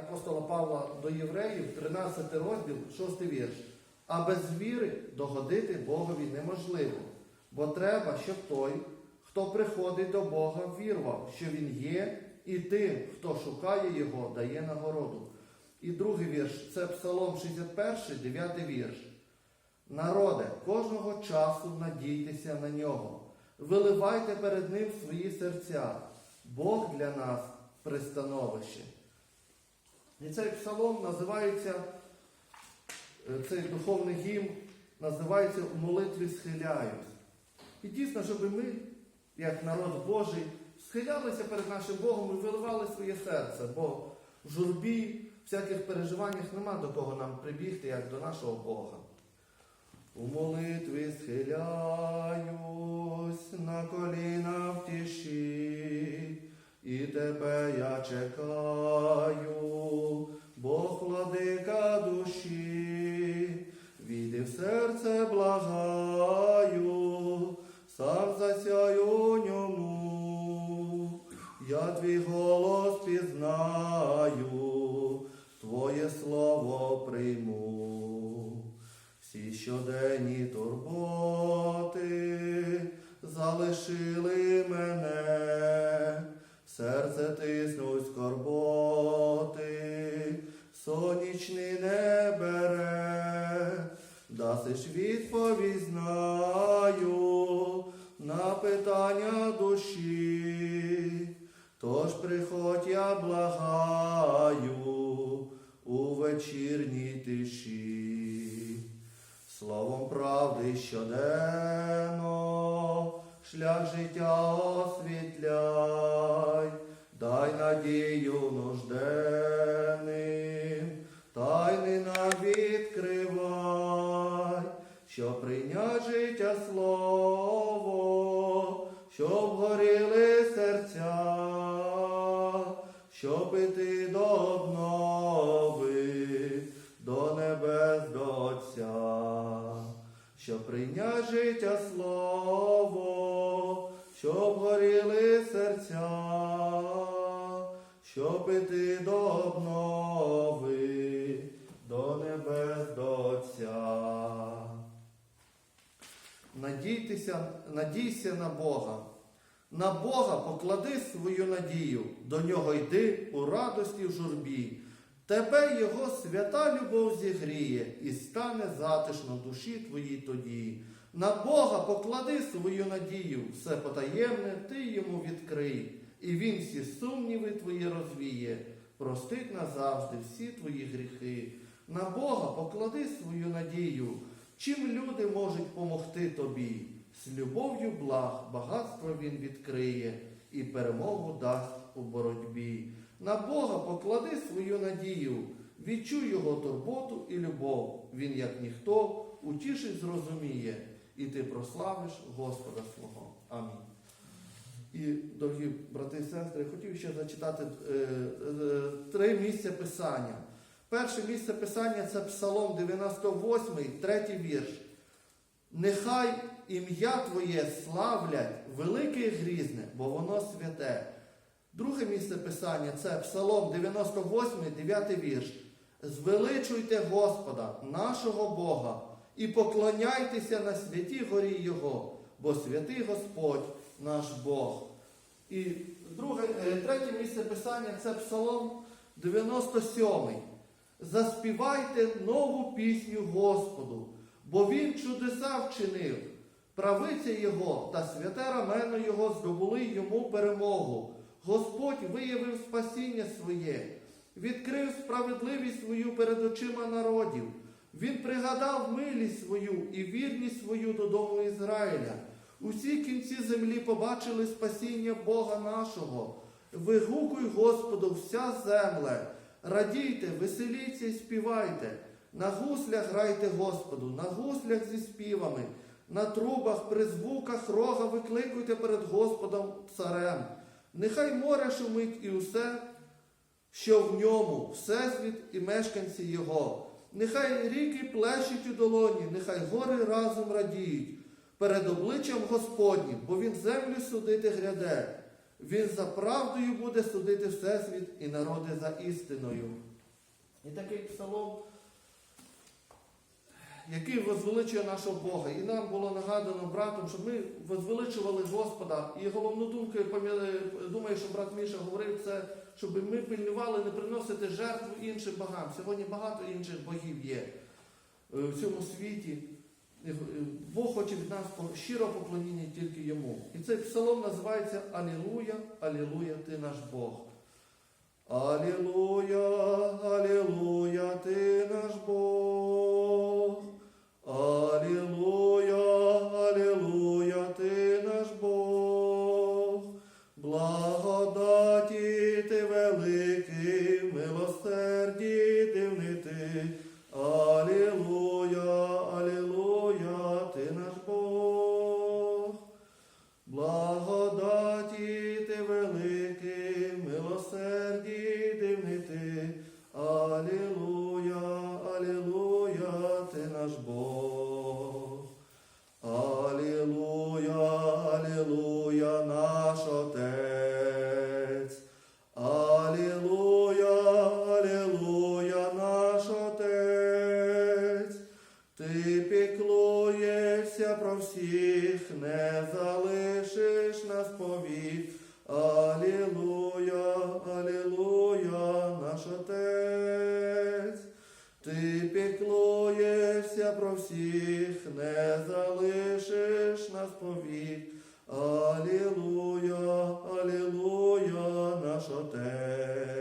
апостола Павла до євреїв, 13 розділ, 6 вірш. А без віри догодити Богові неможливо, бо треба, щоб той, хто приходить до Бога, вірував, що Він є, і тим, хто шукає Його, дає нагороду. І другий вірш це Псалом 61, 9 вірш. Народе, кожного часу надійтеся на нього, виливайте перед ним свої серця. Бог для нас пристановище. І цей псалом називається, е, цей духовний гімн називається У молитві схиляюсь. І дійсно, щоб ми, як народ Божий, схилялися перед нашим Богом і виливали своє серце, бо в журбі, всяких переживаннях нема до кого нам прибігти, як до нашого Бога. У молитві схиляюсь на коліна в і тебе я чекаю, Бог владика душі, віди в серце благаю, сам засяю ньому, я твій голос пізнаю, Твоє слово прийму. Всі щоденні турботи залишили мене, серце тиснуть скорботи, сонячний не бере, дасиш відповідь знаю на питання душі, тож приходь я благаю у вечірній тиші. Словом правди щоденно, шлях життя освітляй, дай надію нужденним, тайни нам відкривай, щоб прийнять життя слово, щоб горіли серця, щоб іти до обнови, щоб горіли серця, щоб іти до обнови, до небес до Отця. Надійтеся, надійся на Бога. На Бога поклади свою надію, до нього йди у радості в журбі. Тебе Його свята любов зігріє і стане затишно душі твоїй тоді. На Бога поклади свою надію, все потаємне ти йому відкрий, і він всі сумніви твої розвіє, простить назавжди всі твої гріхи. На Бога поклади свою надію, чим люди можуть помогти тобі. З любов'ю благ багатство він відкриє і перемогу дасть у боротьбі. На Бога поклади свою надію, відчуй Його турботу і любов. Він, як ніхто, утішить, зрозуміє, і ти прославиш Господа свого. Амінь. І, дорогі брати і сестри, хотів ще зачитати е, е, три місця Писання. Перше місце Писання це Псалом 98, третій вірш. Нехай ім'я Твоє славлять велике і грізне, бо воно святе. Друге місце Писання це Псалом 98, 9 вірш. Звеличуйте Господа, нашого Бога, і поклоняйтеся на святій горі Його, бо святий Господь наш Бог. І друге, е, третє місце Писання це Псалом 97. Заспівайте нову пісню Господу, бо Він чудеса вчинив. Правиця Його та святе рамено Його здобули йому перемогу. Господь виявив спасіння своє, відкрив справедливість свою перед очима народів. Він пригадав милість свою і вірність свою додому Ізраїля. Усі кінці землі побачили спасіння Бога нашого. Вигукуй Господу вся земле, радійте, веселіться і співайте. На гуслях грайте Господу, на гуслях зі співами, на трубах, при звуках рога викликуйте перед Господом царем. Нехай море шумить і усе, що в ньому, всесвіт і мешканці його. Нехай ріки плещуть у долоні, нехай гори разом радіють перед обличчям Господнім, бо Він землю судити гряде. Він за правдою буде судити всесвіт і народи за істиною. І такий псалом, який возвеличує нашого Бога. І нам було нагадано братом, щоб ми возвеличували Господа. І головну думку, думаю, що брат Міша говорив, це щоб ми пильнували не приносити жертву іншим богам. Сьогодні багато інших богів є е, в цьому світі. Е, Бог хоче від нас щиро поклоніння тільки йому. І цей псалом називається Алілуя, Алілуя, ти наш Бог. Алілуя, Алілуя, ти наш Бог. Всіх, не залишиш нас повік. Алілуя, Алілуя, наш Отець. Ти піклуєшся про всіх, не залишиш нас повік. Алілуя, Алілуя, наш Отець.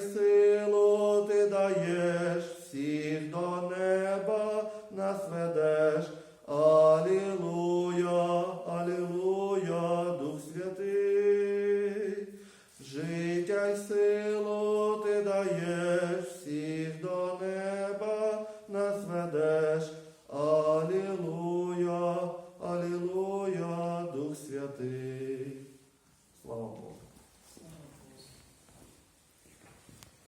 Силу ти даєш,